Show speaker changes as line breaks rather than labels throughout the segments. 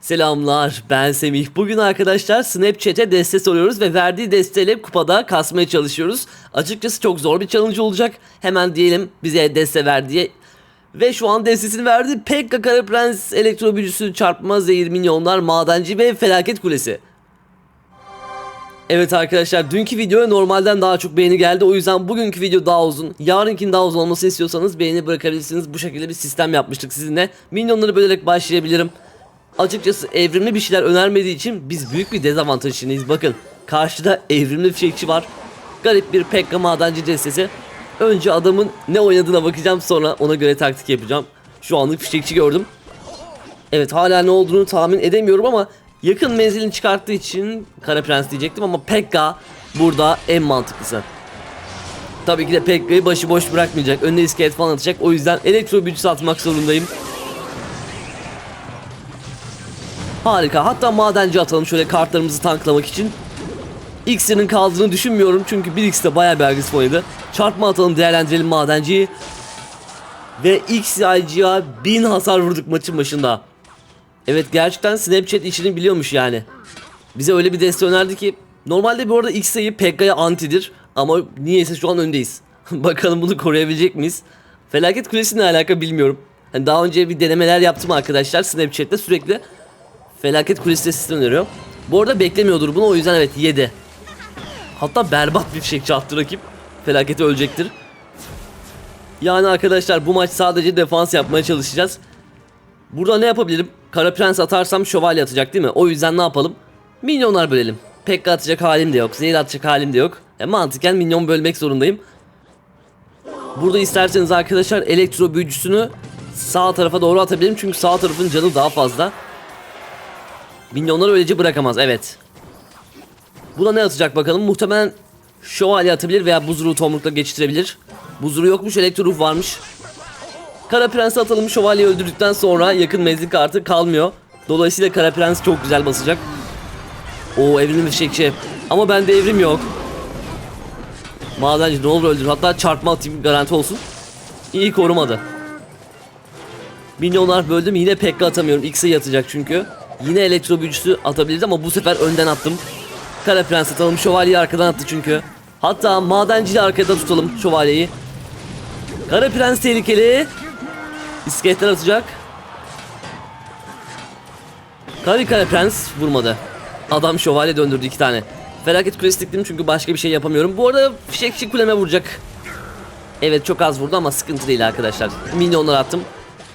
Selamlar ben Semih. Bugün arkadaşlar Snapchat'e deste soruyoruz ve verdiği desteyle kupada kasmaya çalışıyoruz. Açıkçası çok zor bir challenge olacak. Hemen diyelim bize deste ver diye. Ve şu an destesini verdi. Pekka Kara Prens, Elektro Büyücüsü, Çarpma, Zehir Minyonlar, Madenci ve Felaket Kulesi. Evet arkadaşlar dünkü videoya normalden daha çok beğeni geldi. O yüzden bugünkü video daha uzun. Yarınkin daha uzun olmasını istiyorsanız beğeni bırakabilirsiniz. Bu şekilde bir sistem yapmıştık sizinle. Minyonları bölerek başlayabilirim. Açıkçası evrimli bir şeyler önermediği için biz büyük bir dezavantaj içindeyiz. Bakın karşıda evrimli fişekçi var. Garip bir Pekka madenci destesi. Önce adamın ne oynadığına bakacağım sonra ona göre taktik yapacağım. Şu anlık fişekçi gördüm. Evet hala ne olduğunu tahmin edemiyorum ama yakın menzilini çıkarttığı için Kara Prens diyecektim ama Pekka burada en mantıklısı. Tabii ki de Pekka'yı başıboş bırakmayacak. Önüne iskelet falan atacak. O yüzden elektro büyücüsü atmak zorundayım. Harika. Hatta madenci atalım şöyle kartlarımızı tanklamak için. X'inin kaldığını düşünmüyorum çünkü 1x'te bayağı bir agresif oynadı. Çarpma atalım değerlendirelim madenciyi. Ve XIG'a 1000 hasar vurduk maçın başında. Evet gerçekten Snapchat işini biliyormuş yani. Bize öyle bir deste önerdi ki normalde bu arada X sayı Pekka'ya antidir ama niyeyse şu an öndeyiz. Bakalım bunu koruyabilecek miyiz? Felaket Kulesi alaka bilmiyorum. Hani daha önce bir denemeler yaptım arkadaşlar Snapchat'te sürekli Felaket Kulesi destesi öneriyor. Bu arada beklemiyordur bunu o yüzden evet yedi. Hatta berbat bir fişekçi attı rakip. Felakete ölecektir. Yani arkadaşlar bu maç sadece defans yapmaya çalışacağız. Burada ne yapabilirim? Kara Prens atarsam şövalye atacak değil mi? O yüzden ne yapalım? Minyonlar bölelim. Pekka atacak halim de yok. Zehir atacak halim de yok. E, mantıken minyon bölmek zorundayım. Burada isterseniz arkadaşlar elektro büyücüsünü sağ tarafa doğru atabilirim. Çünkü sağ tarafın canı daha fazla. Minyonları öylece bırakamaz. Evet. Buna ne atacak bakalım? Muhtemelen şövalye atabilir veya buz ruhu tomrukla geçiştirebilir. Buz ruhu yokmuş, elektro ruh varmış. Kara Prens'i atalım şövalyeyi öldürdükten sonra yakın menzil kartı kalmıyor. Dolayısıyla Kara Prens çok güzel basacak. O evrimli bir fişekçi. Ama bende evrim yok. Madenci ne olur öldür. Hatta çarpma atayım garanti olsun. İyi korumadı. Minyonlar böldüm yine Pekka atamıyorum. X'e yatacak çünkü. Yine elektro büyücüsü atabiliriz ama bu sefer önden attım. Kara Prens atalım. Şövalyeyi arkadan attı çünkü. Hatta madenciyi arkada tutalım şövalyeyi. Kara Prens tehlikeli. İskeletler atacak. Kari Kara Prens vurmadı. Adam şövalye döndürdü iki tane. Felaket kulesi çünkü başka bir şey yapamıyorum. Bu arada fişekçi kuleme vuracak. Evet çok az vurdu ama sıkıntı değil arkadaşlar. Minyonlar attım.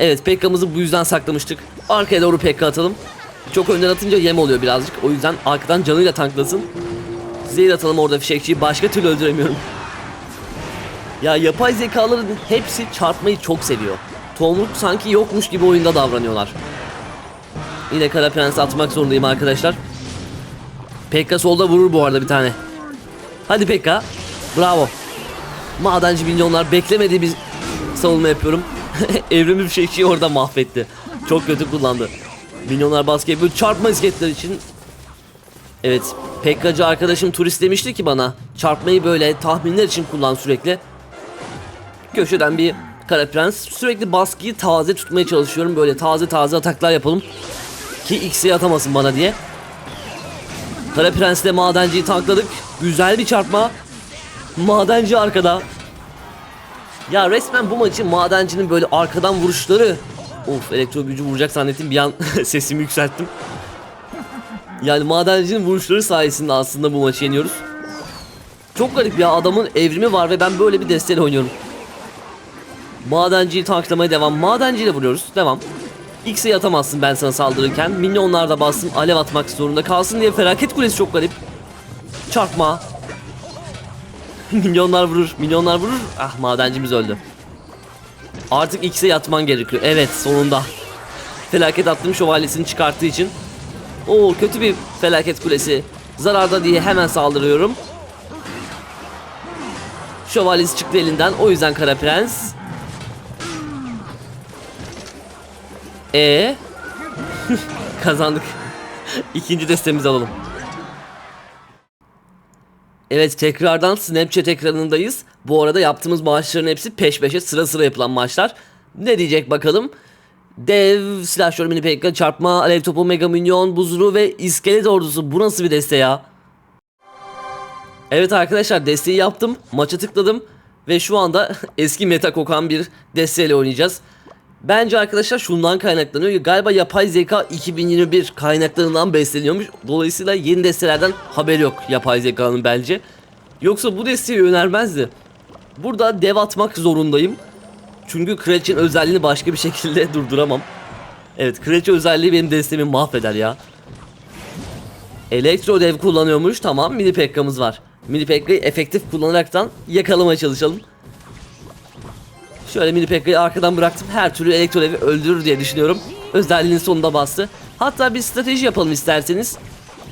Evet Pekka'mızı bu yüzden saklamıştık. Arkaya doğru Pekka atalım. Çok önden atınca yem oluyor birazcık. O yüzden arkadan canıyla tanklasın. Zehir atalım orada fişekçiyi. Başka türlü öldüremiyorum. Ya yapay zekaların hepsi çarpmayı çok seviyor. Tomruk sanki yokmuş gibi oyunda davranıyorlar. Yine Kara Prens atmak zorundayım arkadaşlar. Pekka solda vurur bu arada bir tane. Hadi Pekka. Bravo. Madenci milyonlar beklemediği bir savunma yapıyorum. Evrimi bir şeyi orada mahvetti. Çok kötü kullandı. Milyonlar yapıyor. Çarpma isketler için. Evet. Pekkacı arkadaşım turist demişti ki bana. Çarpmayı böyle tahminler için kullan sürekli. Köşeden bir Kara Prens. Sürekli baskıyı taze tutmaya çalışıyorum. Böyle taze taze ataklar yapalım. Ki X'e atamasın bana diye. Kara Prens'le madenciyi tankladık. Güzel bir çarpma. Madenci arkada. Ya resmen bu maçı madencinin böyle arkadan vuruşları. Of elektro gücü vuracak zannettim bir an sesimi yükselttim. Yani madencinin vuruşları sayesinde aslında bu maçı yeniyoruz. Çok garip ya adamın evrimi var ve ben böyle bir desteğiyle oynuyorum. Madenciyi tanklamaya devam. Madenciyle vuruyoruz. Devam. X'e atamazsın ben sana saldırırken. Minyonlar da bastım. Alev atmak zorunda kalsın diye felaket kulesi çok garip. Çarpma. minyonlar vurur. Minyonlar vurur. Ah madencimiz öldü. Artık X'e yatman gerekiyor. Evet sonunda. Felaket attım şövalyesini çıkarttığı için. Oo kötü bir felaket kulesi. Zararda diye hemen saldırıyorum. Şövalyesi çıktı elinden. O yüzden Kara Prens. E kazandık. İkinci destemizi alalım. Evet tekrardan Snapchat ekranındayız. Bu arada yaptığımız maçların hepsi peş peşe sıra sıra yapılan maçlar. Ne diyecek bakalım. Dev, silahşör mini pekka, çarpma, alev topu, mega minyon, buzuru ve iskelet ordusu. Bu nasıl bir deste ya? Evet arkadaşlar desteği yaptım. Maça tıkladım. Ve şu anda eski meta kokan bir desteyle oynayacağız. Bence arkadaşlar şundan kaynaklanıyor. Galiba yapay zeka 2021 kaynaklarından besleniyormuş. Dolayısıyla yeni destelerden haberi yok yapay zekanın bence. Yoksa bu desteği önermezdi. Burada dev atmak zorundayım. Çünkü kraliçenin özelliğini başka bir şekilde durduramam. Evet kraliçe özelliği benim destemi mahveder ya. Elektro dev kullanıyormuş. Tamam mini pekkamız var. Mini pekkayı efektif kullanaraktan yakalamaya çalışalım. Şöyle mini pekkayı arkadan bıraktım. Her türlü elektro devi öldürür diye düşünüyorum. Özelliğinin sonunda bastı. Hatta bir strateji yapalım isterseniz.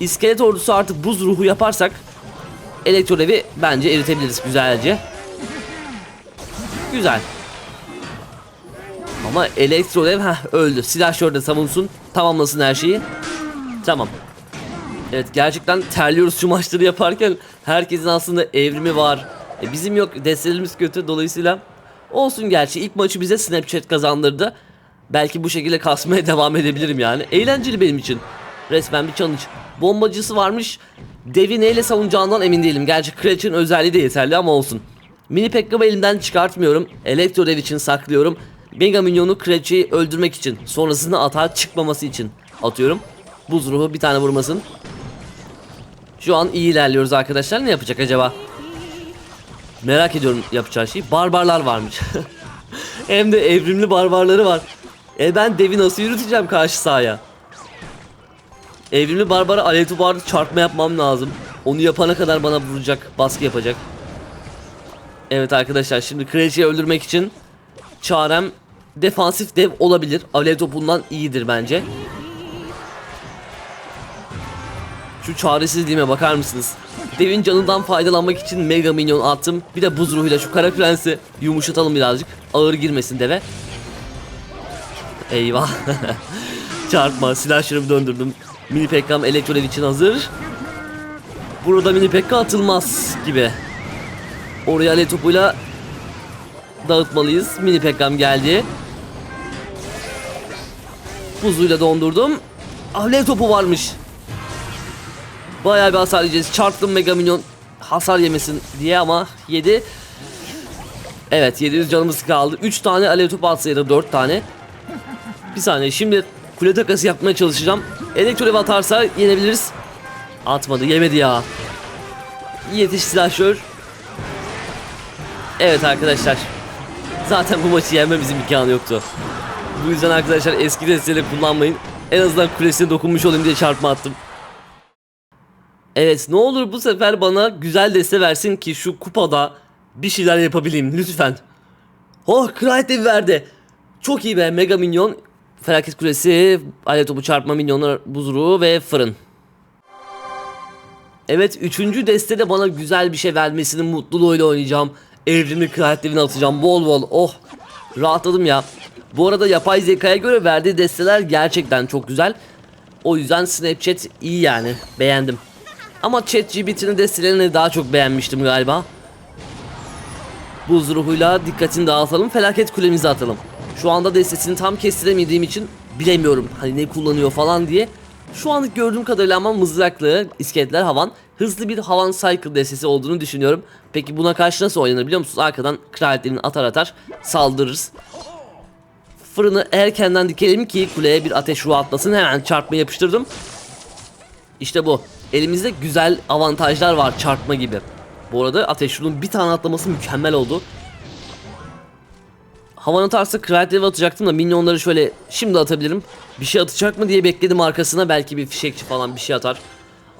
İskelet ordusu artık buz ruhu yaparsak elektro devi bence eritebiliriz güzelce. Güzel. Ama elektro dev heh, öldü. Silahşör de savunsun. Tamamlasın her şeyi. Tamam. Evet gerçekten terliyoruz şu maçları yaparken herkesin aslında evrimi var. E, bizim yok destelerimiz kötü dolayısıyla olsun gerçi ilk maçı bize Snapchat kazandırdı. Belki bu şekilde kasmaya devam edebilirim yani. Eğlenceli benim için. Resmen bir challenge. Bombacısı varmış. Devi neyle savunacağından emin değilim. Gerçi Kraliçenin özelliği de yeterli ama olsun. Mini Pekka'mı elimden çıkartmıyorum. Elektro dev için saklıyorum. Mega Minyon'u Kraliçeyi öldürmek için. Sonrasında atağa çıkmaması için atıyorum. Buz ruhu bir tane vurmasın. Şu an iyi ilerliyoruz arkadaşlar. Ne yapacak acaba? Merak ediyorum yapacağı şey. Barbarlar varmış. Hem de evrimli barbarları var. E ben devi nasıl yürüteceğim karşı sahaya? Evrimli barbara alev topu çarpma yapmam lazım. Onu yapana kadar bana vuracak, baskı yapacak. Evet arkadaşlar şimdi kraliçeyi öldürmek için çarem defansif dev olabilir. Alev topundan iyidir bence. Şu çaresizliğime bakar mısınız? Devin canından faydalanmak için mega minyon attım. Bir de buz ruhuyla şu kara prensi yumuşatalım birazcık. Ağır girmesin deve. Eyvah. Çarpma silahlarımı döndürdüm. Mini pekkam elektrolev için hazır. Burada mini pekka atılmaz gibi. Oraya alev topuyla dağıtmalıyız. Mini pekkam geldi. Buzuyla dondurdum. Alev topu varmış. Bayağı bir hasar yiyeceğiz. Çarptım Mega Minyon hasar yemesin diye ama yedi. Evet 700 canımız kaldı. 3 tane alev topu atsaydı 4 tane. Bir saniye şimdi kule takası yapmaya çalışacağım. Elektrolev atarsa yenebiliriz. Atmadı yemedi ya. Yetiş silahşör. Evet arkadaşlar. Zaten bu maçı yenmemizin imkanı yoktu. Bu yüzden arkadaşlar eski desteleri kullanmayın. En azından kulesine dokunmuş olayım diye çarpma attım. Evet ne olur bu sefer bana güzel deste versin ki şu kupada bir şeyler yapabileyim lütfen. Oh devi verdi. Çok iyi be mega minyon. Felaket kulesi, alet topu çarpma minyonlar buzruğu ve fırın. Evet üçüncü destede bana güzel bir şey vermesinin mutluluğuyla oynayacağım. Evrimli kraliyet devini atacağım bol bol oh. Rahatladım ya. Bu arada yapay zekaya göre verdiği desteler gerçekten çok güzel. O yüzden Snapchat iyi yani beğendim. Ama ChatGPT'nin destelerini daha çok beğenmiştim galiba. Buz ruhuyla dikkatini dağıtalım. Felaket kulemizi atalım. Şu anda destesini tam kestiremediğim için bilemiyorum hani ne kullanıyor falan diye. Şu anlık gördüğüm kadarıyla ama mızraklı, iskeletler havan hızlı bir havan cycle destesi olduğunu düşünüyorum. Peki buna karşı nasıl oynanır biliyor musunuz? Arkadan kraliyetlerini atar atar saldırırız. Fırını erkenden dikelim ki kuleye bir ateş ruhu atlasın. Hemen çarpma yapıştırdım. İşte bu. Elimizde güzel avantajlar var çarpma gibi. Bu arada ateş rulun bir tane atlaması mükemmel oldu. Havan atarsa kraliyetleri atacaktım da minyonları şöyle şimdi atabilirim. Bir şey atacak mı diye bekledim arkasına belki bir fişekçi falan bir şey atar.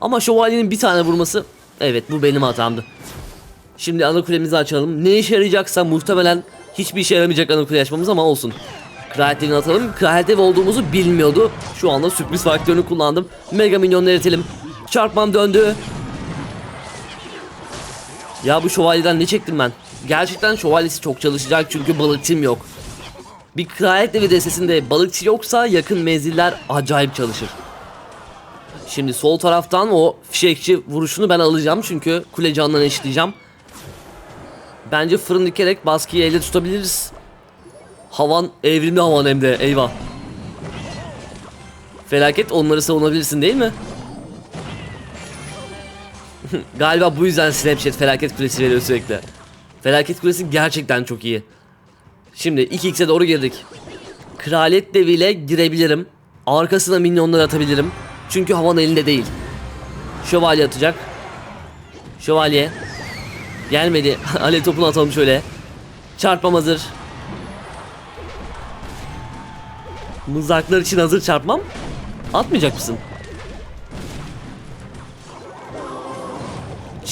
Ama şövalyenin bir tane vurması evet bu benim hatamdı. Şimdi ana kulemizi açalım. Ne işe yarayacaksa muhtemelen hiçbir işe yaramayacak ana kule açmamız ama olsun. Kraliyetlerini atalım. Kraliyet ev olduğumuzu bilmiyordu. Şu anda sürpriz faktörünü kullandım. Mega minyonları eritelim. Çarpmam döndü. Ya bu şövalyeden ne çektim ben? Gerçekten şövalyesi çok çalışacak çünkü balıkçım yok. Bir kraliyet evi destesinde balıkçı yoksa yakın menziller acayip çalışır. Şimdi sol taraftan o fişekçi vuruşunu ben alacağım çünkü kule canından eşitleyeceğim. Bence fırın dikerek baskıyı elde tutabiliriz. Havan evrimli havan hem de eyvah. Felaket onları savunabilirsin değil mi? Galiba bu yüzden Snapchat felaket kulesi veriyor sürekli. Felaket kulesi gerçekten çok iyi. Şimdi 2x'e doğru girdik. Kraliyet deviyle girebilirim. Arkasına minyonlar atabilirim. Çünkü havan elinde değil. Şövalye atacak. Şövalye. Gelmedi. Alev topunu atalım şöyle. Çarpmam hazır. Mızraklar için hazır çarpmam. Atmayacak mısın?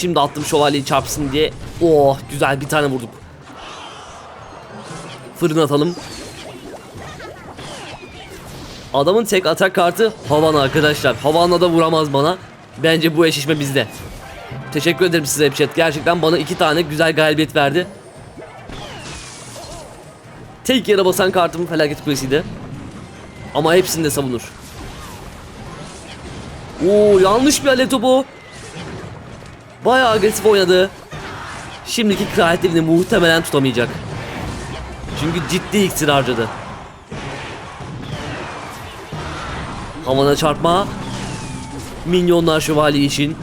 Şimdi attım şövalyeyi çarpsın diye. Oh güzel bir tane vurduk. Fırın atalım. Adamın tek atak kartı Havana arkadaşlar. Havana da vuramaz bana. Bence bu eşleşme bizde. Teşekkür ederim size chat. Gerçekten bana iki tane güzel galibiyet verdi. Tek yere basan kartım felaket kulesiydi. Ama hepsini de savunur. Oo yanlış bir alev topu. Bayağı agresif oynadı. Şimdiki kraliyet devini muhtemelen tutamayacak. Çünkü ciddi iksir harcadı. Havana çarpma. Minyonlar şövalye için.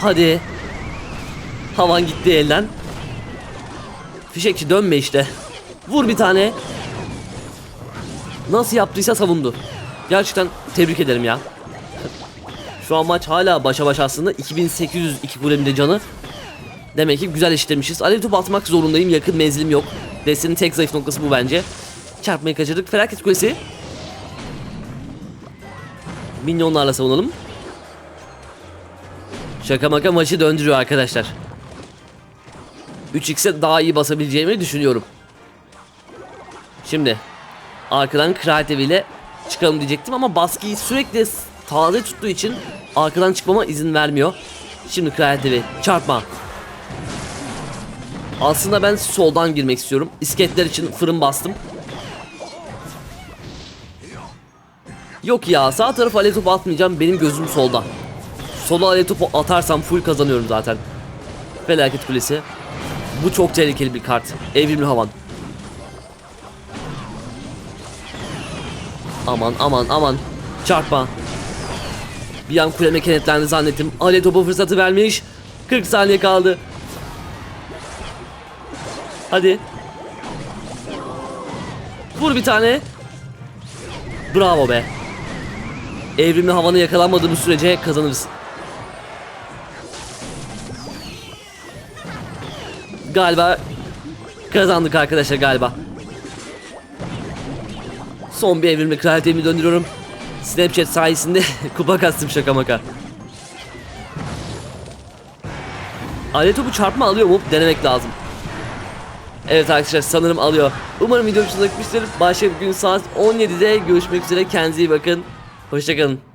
Hadi. Havan gitti elden. Fişekçi dönme işte. Vur bir tane. Nasıl yaptıysa savundu. Gerçekten tebrik ederim ya. Şu an maç hala başa baş aslında. 2802 kulemde canı. Demek ki güzel eşitlemişiz. Alev topu atmak zorundayım. Yakın menzilim yok. Destenin tek zayıf noktası bu bence. Çarpmayı kaçırdık. Felaket kulesi. Minyonlarla savunalım. Şaka maka maçı döndürüyor arkadaşlar. 3x'e daha iyi basabileceğimi düşünüyorum. Şimdi arkadan Kratev ile çıkalım diyecektim ama baskıyı sürekli taze tuttuğu için arkadan çıkmama izin vermiyor. Şimdi Kratev'i çarpma. Aslında ben soldan girmek istiyorum. İsketler için fırın bastım. Yok ya sağ tarafa alev topu atmayacağım. Benim gözüm solda. Sola alev topu atarsam full kazanıyorum zaten. Felaket kulesi. Bu çok tehlikeli bir kart. Evrimli havan. Aman aman aman. Çarpma. Bir an kuleme kenetlendi zannettim. Ale topu fırsatı vermiş. 40 saniye kaldı. Hadi. Vur bir tane. Bravo be. Evrimli havanı yakalanmadığımız sürece kazanırız. Galiba kazandık arkadaşlar galiba. Son bir evrimli kraliyetimi döndürüyorum. Snapchat sayesinde kupa kastım şaka maka. Alet topu çarpma alıyor mu? Denemek lazım. Evet arkadaşlar sanırım alıyor. Umarım video hoşunuza gitmiştir. Başka bir gün saat 17'de görüşmek üzere. Kendinize iyi bakın. Hoşçakalın.